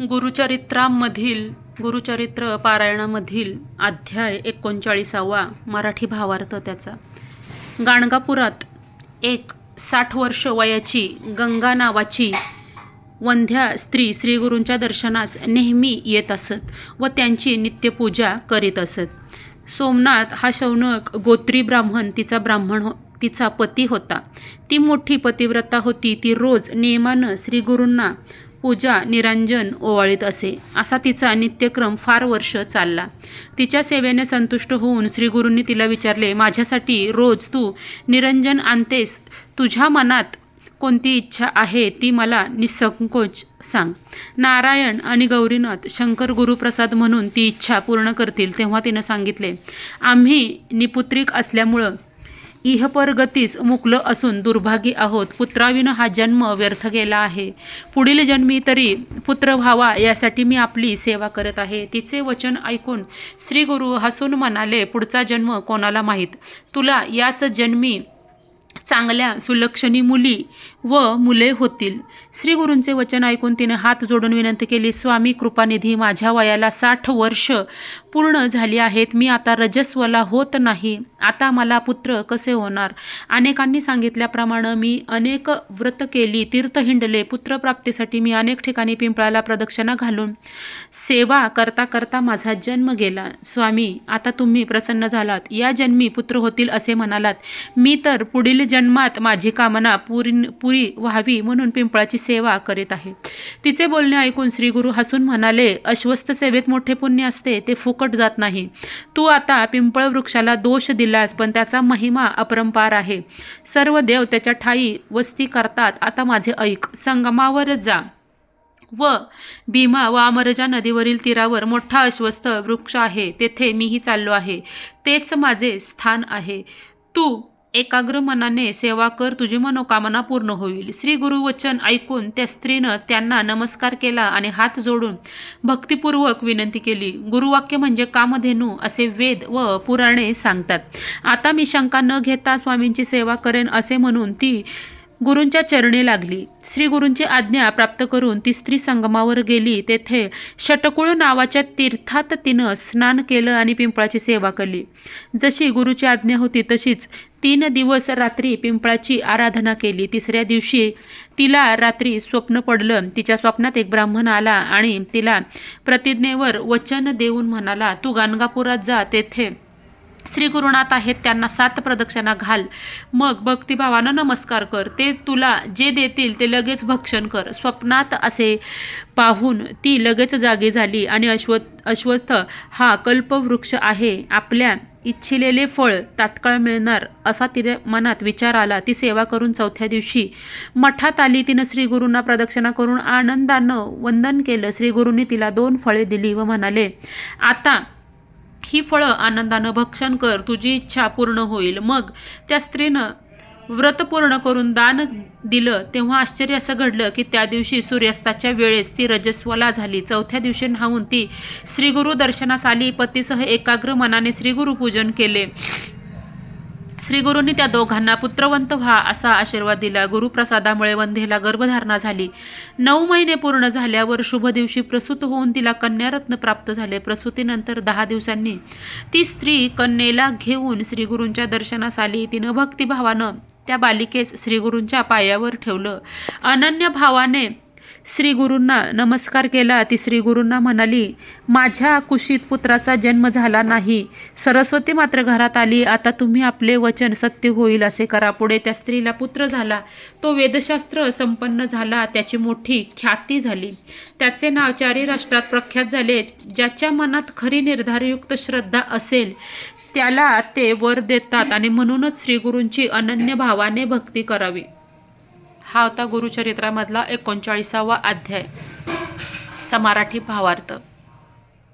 गुरुचरित्रामधील गुरुचरित्र पारायणामधील अध्याय एकोणचाळीसावा मराठी भावार्थ त्याचा. गाणगापुरात एक साठ वर्ष वयाची गंगा नावाची वंध्या स्त्री श्रीगुरूंच्या दर्शनास नेहमी येत असत व त्यांची नित्यपूजा करीत असत. सोमनाथ हा शौनक गोत्री ब्राह्मण तिचा ब्राह्मण हो तिचा पती होता. ती मोठी पतिव्रता होती. ती रोज नियमानं श्रीगुरूंना पूजा निरंजन ओवाळीत असे. असा तिचा नित्यक्रम फार वर्ष चालला. तिच्या सेवेने संतुष्ट होऊन श्रीगुरूंनी तिला विचारले माझ्यासाठी रोज तू निरंजन आणतेस? तुझ्या मनात कोणती इच्छा आहे ती मला निसंकोच सांग. नारायण आणि गौरीनाथ शंकर गुरुप्रसाद म्हणून ती इच्छा पूर्ण करतील तेव्हा तिनं सांगितले आम्ही निपुत्रिक असल्यामुळं इहपरगतीस मुकलं असून दुर्भागी आहोत. पुत्राविन हा जन्म व्यर्थ गेला आहे. पुढील जन्मी तरी पुत्र व्हावा यासाठी मी आपली सेवा करत आहे. तिचे वचन ऐकून श्रीगुरु हसून म्हणाले पुढचा जन्म कोणाला माहीत? तुला याच जन्मी चांगल्या सुलक्षणी मुली व मुले होतील. श्रीगुरूंचे वचन ऐकून तिने हात जोडून विनंती केली स्वामी कृपानिधी माझ्या वयाला साठ वर्ष पूर्ण झाली आहेत. मी आता रजस्वला होत नाही. आता मला पुत्र कसे होणार? अनेकांनी सांगितल्याप्रमाणे मी अनेक व्रत केली तीर्थ हिंडले पुत्रप्राप्तीसाठी मी अनेक ठिकाणी पिंपळाला प्रदक्षिणा घालून सेवा करता करता माझा जन्म गेला. स्वामी आता तुम्ही प्रसन्न झालात. या जन्मी पुत्र होतील असे म्हणालात. मी तर पुढील जन्मात माझी कामना पुरी पुरी व्हावी म्हणून पिंपळाची सेवा करीत आहे. तिचे बोलणे ऐकून श्रीगुरु हसून म्हणाले अश्वस्थ सेवेत मोठे पुण्य असते ते फुकट जात नाही. तू आता पिंपळ वृक्षाला दोष दिलास पण त्याचा महिमा अपरंपार आहे. सर्व देव त्याच्या ठाई वस्ती करतात. आता माझे ऐक संगमावर जा. व भीमा व अमरजा नदीवरील तीरावर मोठा अश्वस्थ वृक्ष आहे. तेथे मीही चाललो आहे. तेच माझे स्थान आहे. तू एकाग्र मनाने सेवा कर तुझी मनोकामना पूर्ण होईल. श्री गुरुवचन ऐकून त्या स्त्रीनं त्यांना नमस्कार केला आणि हात जोडून भक्तिपूर्वक विनंती केली. गुरुवाक्य म्हणजे कामधेनू असे वेद व पुराणे सांगतात. आता मी शंका न घेता स्वामींची सेवा करेन असे म्हणून ती गुरूंच्या चरणी लागली. श्री गुरूंची आज्ञा प्राप्त करून ती स्त्री संगमावर गेली. तेथे षटकुळ नावाच्या तीर्थात तिनं स्नान केलं आणि पिंपळाची सेवा केली. जशी गुरुची आज्ञा होती तशीच तीन दिवस रात्री पिंपळाची आराधना केली. तिसऱ्या दिवशी तिला रात्री स्वप्न पडलं. तिच्या स्वप्नात एक ब्राह्मण आला आणि तिला प्रतिज्ञेवर वचन देऊन म्हणाला तू गाणगापुरात जा. तेथे श्री गुरुनाथ आहेत त्यांना सात प्रदक्षिणा घाल. मग भक्तिभावानं नमस्कार कर. ते तुला जे देतील ते लगेच भक्षण कर. स्वप्नात असे पाहून ती लगेच जागी झाली आणि अश्व अश्वस्थ हा कल्पवृक्ष आहे. आपल्या इच्छिलेले फळ तात्काळ मिळणार असा तिने मनात विचार आला. ती सेवा करून चौथ्या दिवशी मठात आली. तिनं श्रीगुरूंना प्रदक्षिणा करून आनंदानं वंदन केलं. श्रीगुरूंनी तिला दोन फळे दिली व म्हणाले आता ही फळं आनंदानं भक्षण कर तुझी इच्छा पूर्ण होईल. मग त्या स्त्रीनं व्रत पूर्ण करून दान दिलं तेव्हा आश्चर्य असं घडलं की त्या दिवशी सूर्यास्ताच्या वेळेस ती रजस्वला झाली. चौथ्या दिवशी न्हावून ती श्रीगुरु दर्शनास आली. पतीसह एकाग्र मनाने श्रीगुरुपूजन केले. श्रीगुरूंनी त्या दोघांना पुत्रवंत व्हा असा आशीर्वाद दिला. गुरुप्रसादामुळे वंदेला गर्भधारणा झाली. नऊ महिने पूर्ण झाल्यावर शुभ दिवशी प्रसूत होऊन तिला कन्यारत्न प्राप्त झाले. प्रसूतीनंतर दहा दिवसांनी ती स्त्री कन्येला घेऊन श्रीगुरूंच्या दर्शनास आली. तिनं भक्तिभावानं त्या बालिकेस श्रीगुरूंच्या पायावर ठेवलं. अनन्य भावाने श्री गुरूंना नमस्कार केला. ती श्री गुरूंना म्हणाली माझ्या कुशीत पुत्राचा जन्म झाला नाही. सरस्वती मात्र घरात आली. आता तुम्ही आपले वचन सत्य होईल असे करा. पुढे त्या स्त्रीला पुत्र झाला. तो वेदशास्त्र संपन्न झाला. त्याची मोठी ख्याती झाली. त्याचे नाव चारी राष्ट्रात प्रख्यात झाले. ज्याच्या मनात खरी निर्धारयुक्त श्रद्धा असेल त्याला ते वर देतात आणि म्हणूनच श्रीगुरूंची अनन्य भावाने भक्ती करावी. हा होता गुरुचरित्रामधला एकोणचाळीसावा अध्याय. चा मराठी भावार्थ.